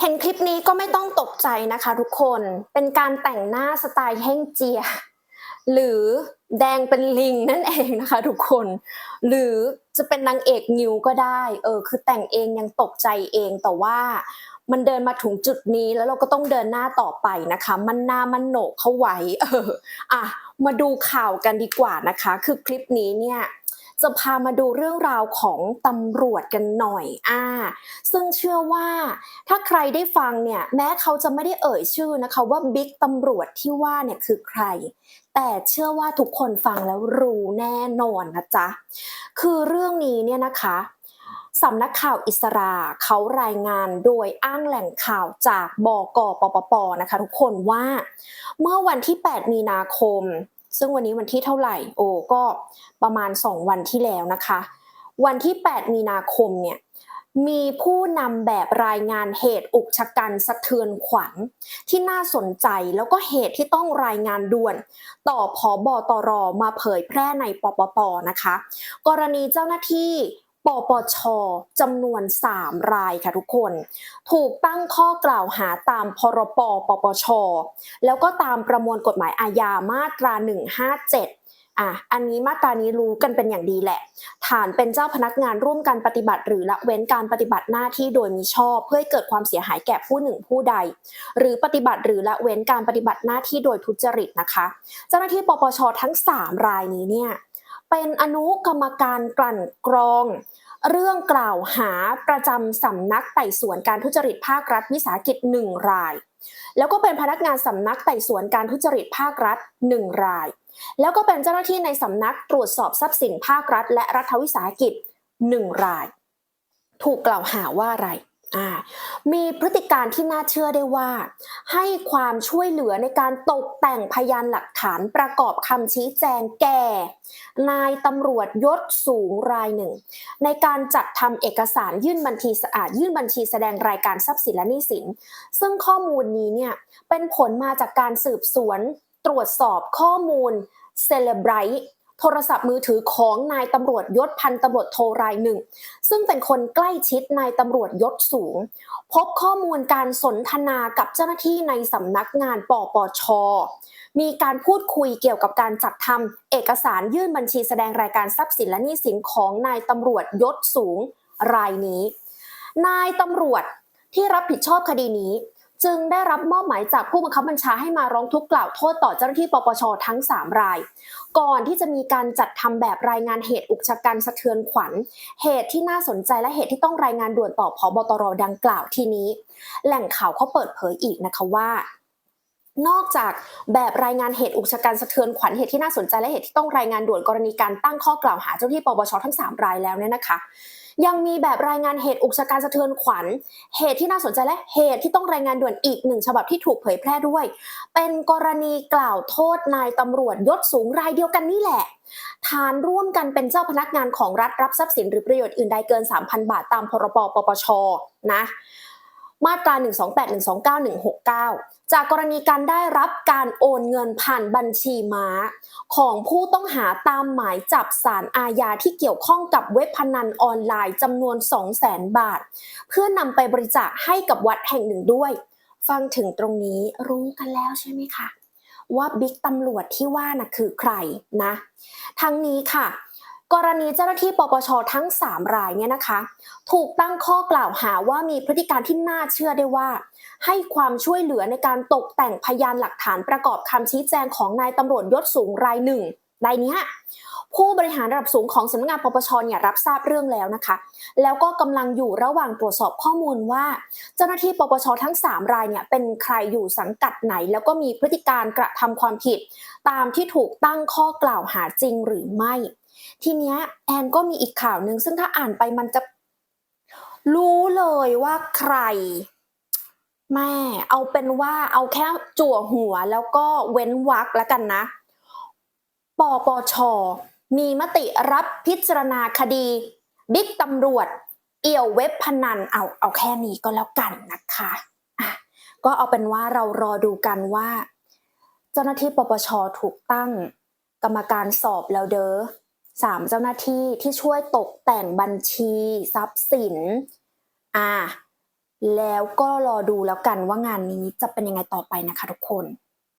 เห็นคลิปนี้ก็ไม่ต้องตกใจนะคะทุกคน เป็นการแต่งหน้าสไตล์เฮ่งเจีย หรือแดงเป็นลิงนั่นเองนะคะทุกคน หรือจะเป็นนางเอกนิวก็ได้ เออ คือแต่งเองยังตกใจเอง แต่ว่ามันเดินมาถึงจุดนี้แล้วเราก็ต้องเดินหน้าต่อไปนะคะ มันหน้ามันโหนกเข้าไว้ เออ อะ มาดูข่าวกันดีกว่านะคะ คือคลิปนี้เนี่ย จะพามาดูเรื่องราวของตำรวจกันหน่อยอ่าซึ่งเชื่อว่าถ้าใครได้ฟังเนี่ยแม้เขาจะไม่ได้เอ่ยชื่อนะคะว่าบิ๊กตำรวจที่ว่าเนี่ยคือใคร แต่เชื่อว่าทุกคนฟังแล้วรู้แน่นอนนะจ๊ะ คือเรื่องนี้เนี่ยนะคะสำนักข่าวอิสราเขารายงานโดยอ้างแหล่งข่าวจากบกปปปนะคะทุกคนว่า เมื่อวันที่ 8 มีนาคม ซึ่งวันนี้วันที่เท่าไหร่โอ้ก็ประมาณ 2 วันที่แล้วนะคะ วันที่ 8 มีนาคมเนี่ยมีผู้นำแบบรายงานเหตุอุกชะกันสะเทือนขวัญที่น่าสนใจแล้วก็เหตุที่ต้องรายงานด่วน ต่อพอบอตรมาเผยแพร่ในปปปนะคะ กรณีเจ้าหน้าที่ ปปชจำนวน 3 รายค่ะทุกคน ถูกตั้งข้อกล่าวหาตามพรปปปช แล้วก็ตามประมวลกฎหมายอาญามาตรา 157 อะ อันนี้มาตรานี้รู้กันเป็นอย่างดีแหละ ฐานเป็นเจ้าพนักงานร่วมกันปฏิบัติ หรือละเว้นการปฏิบัติหน้าที่โดยมิชอบ เพื่อให้เกิดความเสียหายแก่ผู้หนึ่งผู้ใด หรือปฏิบัติหรือละเว้นการปฏิบัติหน้าที่โดยทุจริตนะคะ เจ้าหน้าที่ปปชทั้ง 3 รายนี้เนี่ย เป็นอนุกรรมการกลั่นกรอง เรื่องกล่าวหาประจำสำนักไต่สวนการทุจริตภาครัฐวิสาหกิจหนึ่งราย แล้วก็เป็นพนักงานสำนักไต่สวนการทุจริตภาครัฐหนึ่งราย แล้วก็เป็นเจ้าหน้าที่ในสำนักตรวจสอบทรัพย์สินภาครัฐ และรัฐวิสาหกิจหนึ่งราย ถูกกล่าวหาว่าอะไร มีพฤติการที่น่าเชื่อได้ว่า ให้ความช่วยเหลือในการตกแต่งพยานหลักฐานประกอบคำชี้แจงแก่ นายตำรวจยศสูงรายหนึ่ง ในการจัดทำเอกสารยื่นบัญชีสะอาดยื่นบัญชีแสดงรายการทรัพย์สินและหนี้สิน ซึ่งข้อมูลนี้เนี่ยเป็นผลมาจากการสืบสวนตรวจสอบข้อมูลเซเลบไรต์ โทรศัพท์มือถือของนายตำรวจยศพันตำรวจโทรายหนึ่ง ซึ่งเป็นคนใกล้ชิดนายตำรวจยศสูง พบข้อมูลการสนทนากับเจ้าหน้าที่ในสำนักงานปปช มีการพูดคุยเกี่ยวกับการจัดทำเอกสารยื่นบัญชีแสดงรายการทรัพย์สินและหนี้สินของนายตำรวจยศสูงรายนี้ นายตำรวจที่รับผิดชอบคดีนี้ จึงได้รับมอบหมายจากผู้บังคับบัญชาให้มาร้องทุกข์กล่าวโทษต่อเจ้าหน้าที่ปปชทั้ง 3 ราย ก่อนที่จะมีการจัดทำแบบรายงานเหตุอุกชะกันสะเทือนขวัญ เหตุที่น่าสนใจและเหตุที่ต้องรายงานด่วนต่อพบตรดังกล่าวทีนี้ แหล่งข่าวเขาเปิดเผยอีกนะคะว่า นอกจากแบบรายงานเหตุอุกชะกันสะเทือนขวัญเหตุที่น่าสนใจและเหตุที่ต้องรายงานด่วนกรณีการตั้งข้อกล่าวหาเจ้าที่ปปชทั้ง 3 รายแล้วเนี่ยนะคะยังมีแบบรายงานเหตุอุกชะกันสะเทือนขวัญ เหตุที่น่าสนใจและเหตุที่ต้องรายงานด่วนอีกหนึ่งฉบับที่ถูกเผยแพร่ด้วย เป็นกรณีกล่าวโทษนายตำรวจยศสูงรายเดียวกันนี่แหละ ฐานร่วมกันเป็นเจ้าพนักงานของรัฐรับทรัพย์สินหรือประโยชน์อื่นใดเกิน 3,000 บาทตามพรบปปชนะ มาตรา 128 129 169 จากกรณีการได้รับการโอนเงินผ่านบัญชีม้า ของผู้ต้องหาตามหมายจับสารอาญาที่เกี่ยวข้องกับเว็บพนันออนไลน์จำนวน 200,000 บาท เพื่อนำไปบริจาคให้กับวัดแห่งหนึ่งด้วย ฟังถึงตรงนี้รู้กันแล้วใช่ไหมคะว่าบิ๊กตำรวจที่ว่าน่ะคือใครนะ ทั้งนี้ค่ะ กรณีเจ้าหน้าที่ปปชทั้ง 3 รายเนี่ยนะคะ ถูกตั้งข้อกล่าวหาว่ามีพฤติการที่น่าเชื่อได้ว่า ให้ความช่วยเหลือในการตกแต่งพยานหลักฐานประกอบคำชี้แจงของนายตำรวจยศสูงรายหนึ่งรายนี้ผู้บริหารระดับสูงของสำนักงานปปชเนี่ยรับทราบเรื่องแล้วนะคะ แล้วก็กำลังอยู่ระหว่างตรวจสอบข้อมูลว่า เจ้าหน้าที่ปปชทั้ง 3 รายเนี่ยเป็นใครอยู่สังกัดไหน แล้วก็มีพฤติการกระทำความผิด ตามที่ถูกตั้งข้อกล่าวหาจริงหรือไม่ ทีเนี้ยแอนก็มีอีกข่าวหนึ่งซึ่งถ้าอ่านไปมันจะรู้เลยว่าใคร แม่ เอาเป็นว่าเอาแค่จั่วหัวแล้วก็เว้นวรรคแล้วกันนะปปช มีมติรับพิจารณาคดี บิ๊กตำรวจ เอี่ยวเว็บพนันเอาเอาแค่นี้ก็แล้วกันนะคะอะก็เอาเป็นว่าเรารอดูกันว่า เจ้าหน้าที่ปปชถูกตั้ง กรรมการสอบแล้วเด้อ สามเจ้าหน้าที่ที่ช่วยตกแต่งบัญชีทรัพย์สินอ่าแล้วก็รอดูแล้วกันว่างานนี้จะเป็นยังไงต่อไปนะคะทุกคน